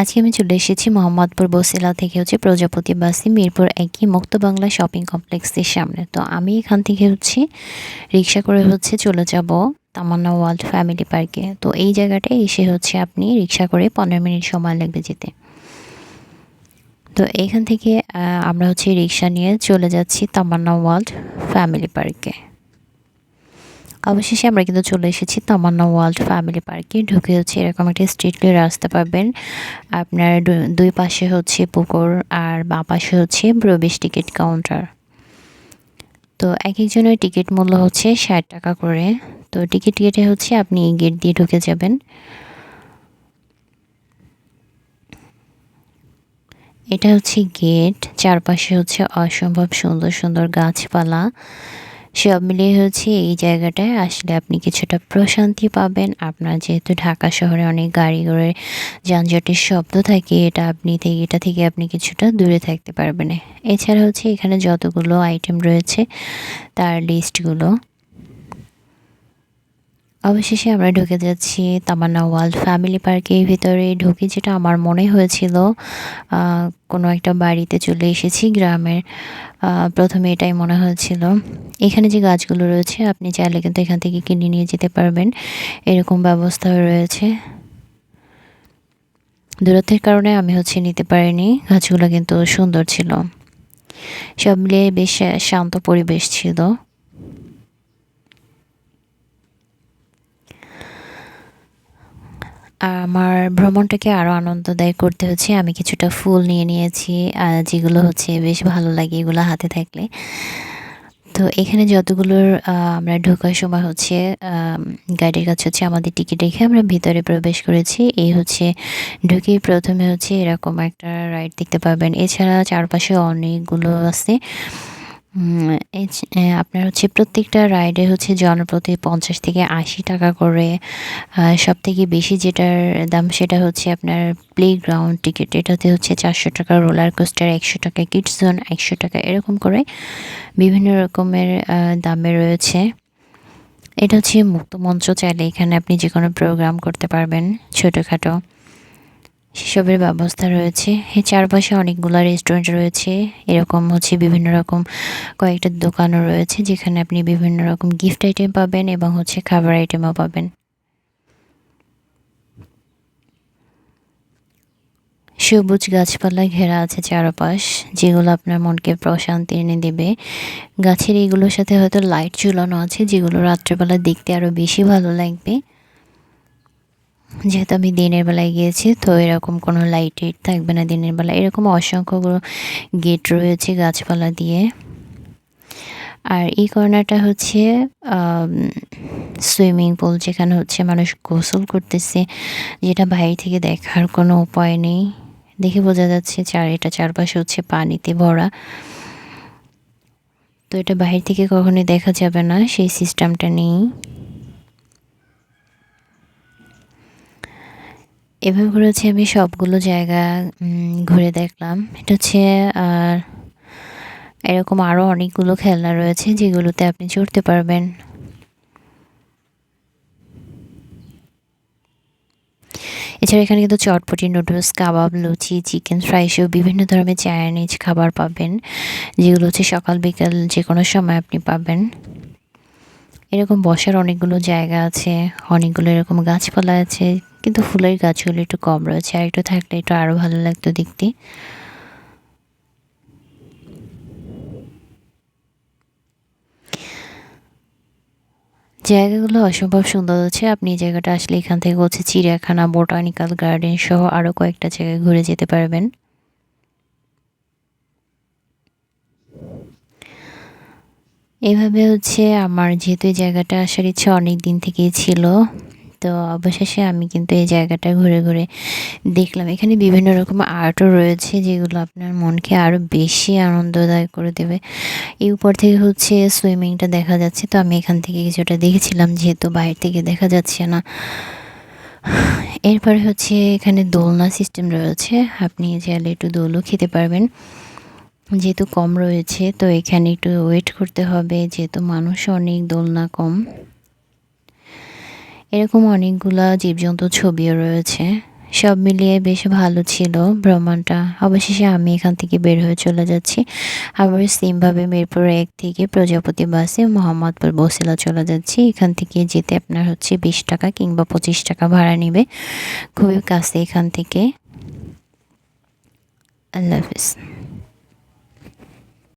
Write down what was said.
আজকে আমি চলে এসেছি মোহাম্মদপুর বসিলা থেকে হচ্ছে প্রজাপতি বাসি মিরপুর একই মুক্ত বাংলা শপিং কমপ্লেক্সের সামনে। তো আমি এখান থেকে হচ্ছে রিক্সা করে হচ্ছে চলে যাব তামান্না ওয়ার্ল্ড ফ্যামিলি পার্কে। তো এই জায়গাটায় এসে হচ্ছে আপনি রিক্সা করে পনেরো মিনিট সময় লাগবে যেতে। তো এখান থেকে আমরা হচ্ছে রিক্সা নিয়ে চলে যাচ্ছি তামান্না ওয়ার্ল্ড ফ্যামিলি পার্কে। অবশেষে আমরা কিন্তু চলে এসেছি তামান্না ওয়ার্ল্ড ফ্যামিলি পার্কে। ঢুকে হচ্ছে এরকম একটা স্ট্রিট ক্লিয়ার রাস্তা পাবেন। আপনার দুই পাশে হচ্ছে পুকুর আর বাঁ পাশে হচ্ছে প্রবেশ টিকিট কাউন্টার। তো এক একজনের টিকিট মূল্য হচ্ছে ষাট টাকা করে। তো টিকিট কেটে হচ্ছে আপনি এই গেট দিয়ে ঢুকে যাবেন। এটা হচ্ছে গেট, চারপাশে হচ্ছে অসম্ভব সুন্দর সুন্দর গাছপালা। সব মিলিয়ে হচ্ছে এই জায়গাটায় আসলে আপনি কিছুটা প্রশান্তি পাবেন। আপনার যেহেতু ঢাকা শহরে অনেক গাড়ি ঘোড়ার যানজটের শব্দ থাকে, এটা আপনি থেকে এটা থেকে আপনি কিছুটা দূরে থাকতে পারবেন। এছাড়া হচ্ছে এখানে যতগুলো আইটেম রয়েছে, তার লিস্টগুলো অবশেষে আমরা ঢুকে যাচ্ছি তামান্না ওয়ার্ল্ড ফ্যামিলি পার্কের ভিতরে ঢুকে যেটা আমার মনে হয়েছিল কোনো একটা বাড়িতে চলে এসেছি গ্রামের প্রথমে এটাই মনে হয়েছিল। এখানে যে গাছগুলো রয়েছে, আপনি চাইলে কিন্তু এখান থেকে কিনে নিয়ে যেতে পারবেন। এরকম ব্যবস্থাও রয়েছে। দূরত্বের কারণে আমি হচ্ছে নিতে পারিনি, গাছগুলো কিন্তু সুন্দর ছিল। সব মিলিয়ে বেশ শান্ত পরিবেশ ছিল। আমার ভ্রমণটাকে আরও আনন্দদায়ক করতে হচ্ছে। আমি কিছুটা ফুল নিয়ে নিয়েছি যেগুলো হচ্ছে বেশ ভালো লাগে এগুলো হাতে থাকলে। তো এখানে যতগুলোর আমরা ঢোকার সময় হচ্ছে গাইডের কাছে হচ্ছে আমাদের টিকিট রেখে আমরা ভিতরে প্রবেশ করেছি। এই হচ্ছে ঢুকে প্রথমে হচ্ছে এরকম একটা রাইড দেখতে পাবেন এছাড়া চারপাশে অনেকগুলো আছে। আপনার হচ্ছে প্রত্যেকটা রাইডে হচ্ছে জনপ্রতি পঞ্চাশ থেকে আশি টাকা করে সব থেকে বেশি যেটার দাম সেটা হচ্ছে আপনার প্লে গ্রাউন্ড টিকিট এটাতে হচ্ছে চারশো টাকা রোলার কোস্টার একশো টাকা কিডস জোন একশো টাকা, এরকম করে বিভিন্ন রকমের দামে রয়েছে। এটা হচ্ছে মুক্ত মঞ্চ চাইলে এখানে আপনি যে কোনো প্রোগ্রাম করতে পারবেন ছোটোখাটো। সেসবের ব্যবস্থা রয়েছে। চারপাশে অনেকগুলো রেস্টুরেন্ট রয়েছে। এরকম হচ্ছে বিভিন্ন রকম কয়েকটা দোকানও রয়েছে, যেখানে আপনি বিভিন্ন রকম গিফট আইটেম পাবেন এবং হচ্ছে খাবার আইটেমও পাবেন। সবুজ গাছপালা ঘেরা আছে চারপাশ, যেগুলো আপনার মনকে প্রশান্তি এনে দেবে। গাছের এগুলোর সাথে হয়তো লাইট ঝুলানো আছে, যেগুলো রাত্রেবেলা দেখতে আরও বেশি ভালো লাগবে। যেহেতু আমি দিনের বেলায় গিয়েছি, তো এরকম কোনো লাইট থাকবে না দিনের বেলা। এরকম অসংখ্য গেট রয়েছে গাছপালা দিয়ে। আর এই কর্নারটা হচ্ছে সুইমিং পুল যেখানে হচ্ছে মানুষ গোসল করতেছে, যেটা বাইরে থেকে দেখার কোনো উপায় নেই। দেখে বোঝা যাচ্ছে চার, এটা চারপাশে হচ্ছে পানিতে ভরা। তো এটা বাইরে থেকে কখনোই দেখা যাবে না, সেই সিস্টেমটা নেই। এভাবে করে হচ্ছে আমি সবগুলো জায়গা ঘুরে দেখলাম। এটা হচ্ছে, আর এরকম আরও অনেকগুলো খেলনা রয়েছে যেগুলোতে আপনি চড়তে পারবেন। এছাড়া এখানে কিন্তু চটপটি নুডলস, কাবাব, লুচি, চিকেন ফ্রাই সহ বিভিন্ন ধরনের চাইনিজ খাবার পাবেন, যেগুলো হচ্ছে সকাল, বিকাল যে কোনো সময় আপনি পাবেন। এরকম বসার অনেকগুলো জায়গা আছে, অনেকগুলো এরকম গাছপালা আছে কিন্তু ফুলের গাছগুলো একটু কম রয়েছে, আর একটু থাকলে একটু আরও ভালো লাগতো দেখতে। জায়গাগুলো অসম্ভব সুন্দর আছে আপনি জায়গাটা আসলে এখান থেকে হচ্ছে চিড়িয়াখানা, বোটানিক্যাল গার্ডেন সহ আরও কয়েকটা জায়গায় ঘুরে যেতে পারবেন। এভাবে হচ্ছে আমার যেহেতু এই জায়গাটা আসার ইচ্ছা অনেক দিন থেকেই ছিল তো অবশেষে আমি কিন্তু এই জায়গাটা ঘুরে ঘুরে দেখলাম। এখানে বিভিন্ন রকম আর্টও রয়েছে যেগুলো আপনার মনকে আরও বেশি আনন্দদায়ক করে দেবে। এই উপর থেকে হচ্ছে সুইমিংটা দেখা যাচ্ছে। তো আমি এখান থেকে কিছুটা দেখেছিলাম, যেহেতু বাইরে থেকে দেখা যাচ্ছে না। এরপরে হচ্ছে এখানে দোলনা সিস্টেম রয়েছে। আপনি চাইলে একটু দোলও খেতে পারবেন। যেহেতু কম রয়েছে, তো এখানে একটু ওয়েট করতে হবে। যেহেতু মানুষ অনেক দোলনা কম। এরকম অনেকগুলা জীবজন্তু ছবিও রয়েছে। সব মিলিয়ে বেশ ভালো ছিল ভ্রমণটা। অবশেষে আমি এখান থেকে বের হয়ে চলে যাচ্ছি। আবার সেমভাবে মিরপুর এক থেকে প্রজাপতি বাসে মোহাম্মদপুর বসিলা চলে যাচ্ছি। এখান থেকে যেতে আপনার হচ্ছে বিশ টাকা কিংবা পঁচিশ টাকা ভাড়া নেবে। খুবই কাছে এখান থেকে। আল্লাহ হাফিজ।